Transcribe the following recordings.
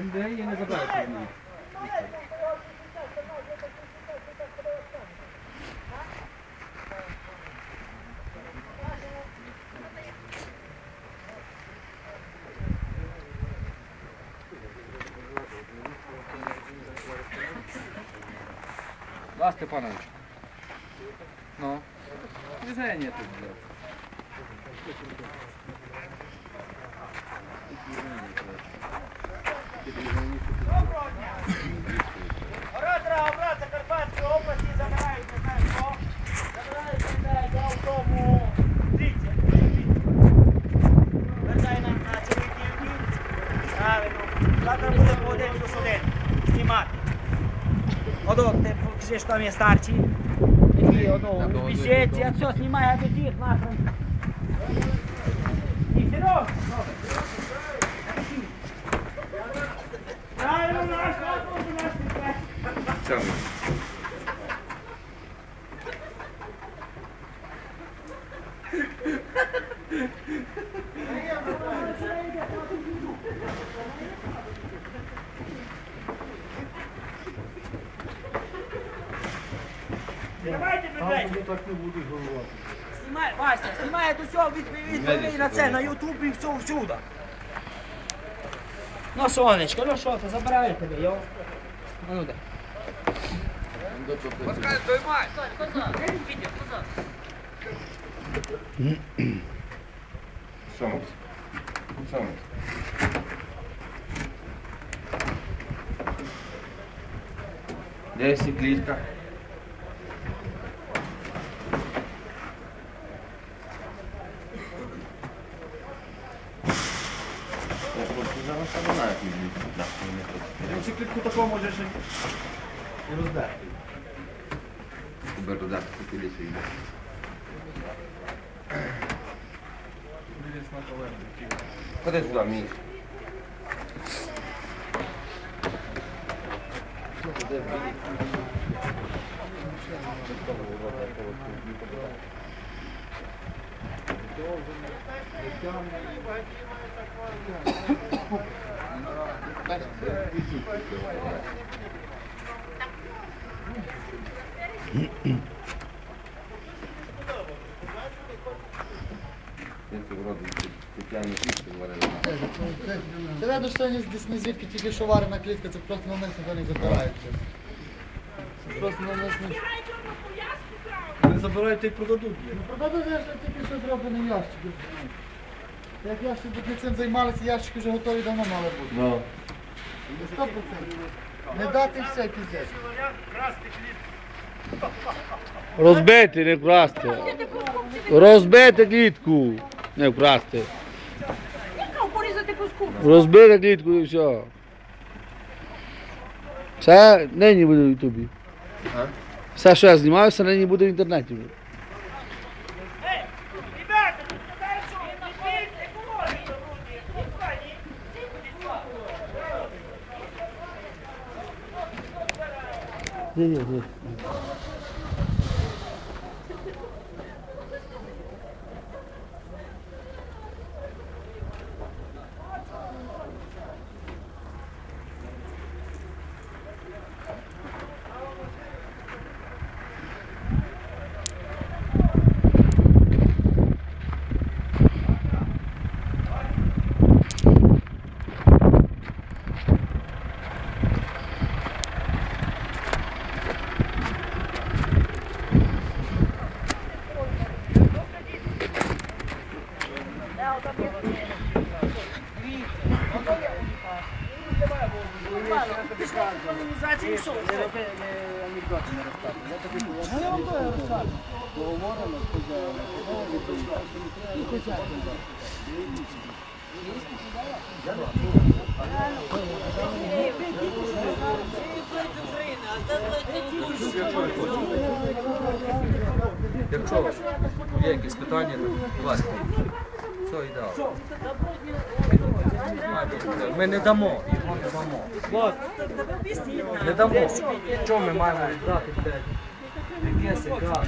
Де її не забрати? Да, Степанович. Ну. Движения тут, блядь. Знімати. Одок, ти покажеш, там є старші. Які одного вісеться, а все, знімай, а тоді їх нахрен. І Серега, Правильно, наш, наш, наш, наш, наш. Давайте, блядь. Знімай, Вася, знімай до від- відповідь на це, на Ютуб і все всюди. Ну, сонечко, ну що ти, забираю тебе, йо. А ну де. Пускай, доймай! Що ми? Що ми? Де сіклітка? Я не са го знаят ми Циклитко такова можеше и раздахте. Бърдодах, купили се и да. Къде туда ми? Къде види? Це вони десь не звідки тільки що варена клітка, це просто на них вони забирають. Це просто на них не... Забирають та й продадуть. Ну, продадуть я ж тільки що зроблений ящик. Як ящик би цим займалися, ящики вже готові давно мали бути. Ну. Сто процентів. Не дати все піздець. Розбити, не вкрасти. Розбити клітку. Не вкрасти. порізати по скупу. Розбити клітку і все. Все нині буде в Ютубі. А? Все, що я знімаюся, нині буде в інтернеті. Ні, ні, ні. 700. Не роби анекдоти не розказуй. Я тобі розказую. Поговоримо, сказали. І хоча б. Якщо є якісь питання, будь ласка. Все ідеально. Ми не дамо, його не дамо. Не дамо. Що ми маємо дати, блядь? Якесь, яка?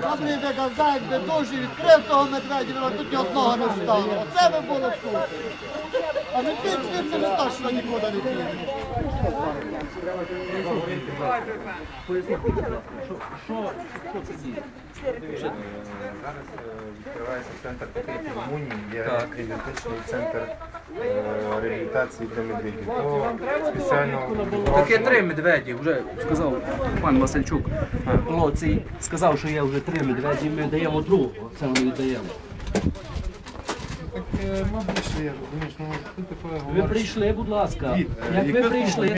Там не доказають, де дуже відкрив того медведя, тут ні одного не встало. Оце би було супер. А не під звідси не точно нікуди не піде. Що, що, що це? Зараз е, відкривається центр Румунії, є Так. центр реабілітації для медведів. То спеціально Таке три медведі, вже сказав пан Васильчук. Лоцій сказав, що є вже три медведі, ми даємо другого. Це ми віддаємо. Так, мабуть, я розумієш, ну тут таке Ви прийшли, будь ласка. Як ви прийшли,